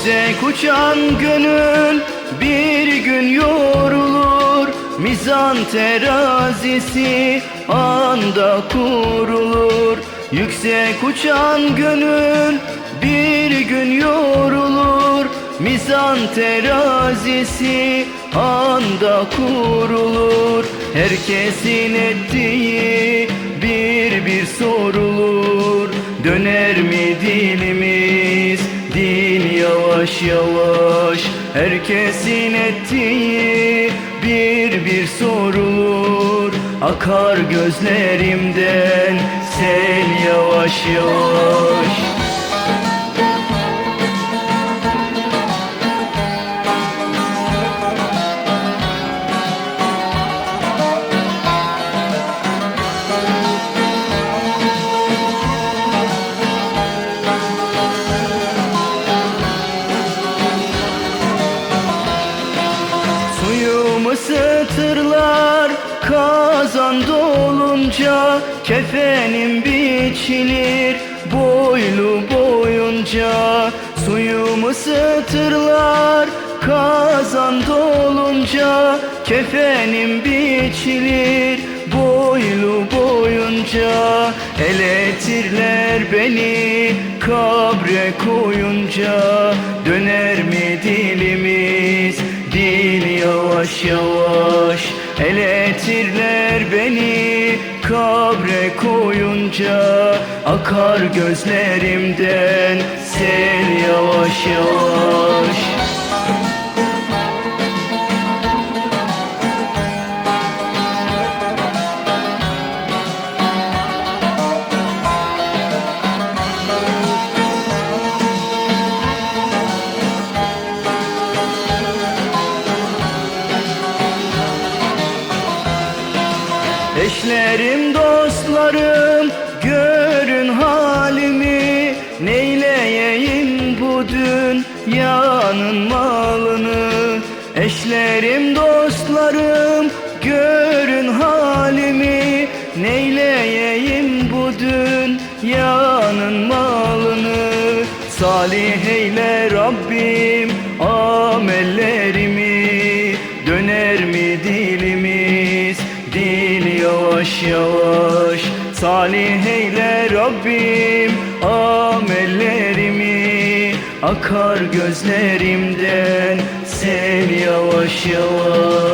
Yüksek uçan gönül bir gün yorulur. Mizan terazisi anda kurulur. Yüksek uçan gönül bir gün yorulur. Mizan terazisi anda kurulur. Herkesin ettiği bir yavaş yavaş Herkesin ettiği bir bir sorulur. Akar gözlerimden sel yavaş yavaş ısıtırlar kazan dolunca Kefenim biçilir boylu boyunca. Suyumu ısıtırlar kazan dolunca Kefenim biçilir boylu boyunca. Eletirler beni kabre koyunca Döner mi dilimiz Yavaş yavaş Eletirler beni. Kabre koyunca Akar gözlerimden. Sel yavaş yavaş Eşlerim dostlarım görün halimi. Neyleyeyim bu dünyanın malını? Eşlerim dostlarım görün halimi. Neyleyeyim bu dünyanın malını? Salih eyle Rabbim amellerimi yavaş yavaş Salih eyle Rabbim amellerimi Akar gözlerimden. Sel yavaş yavaş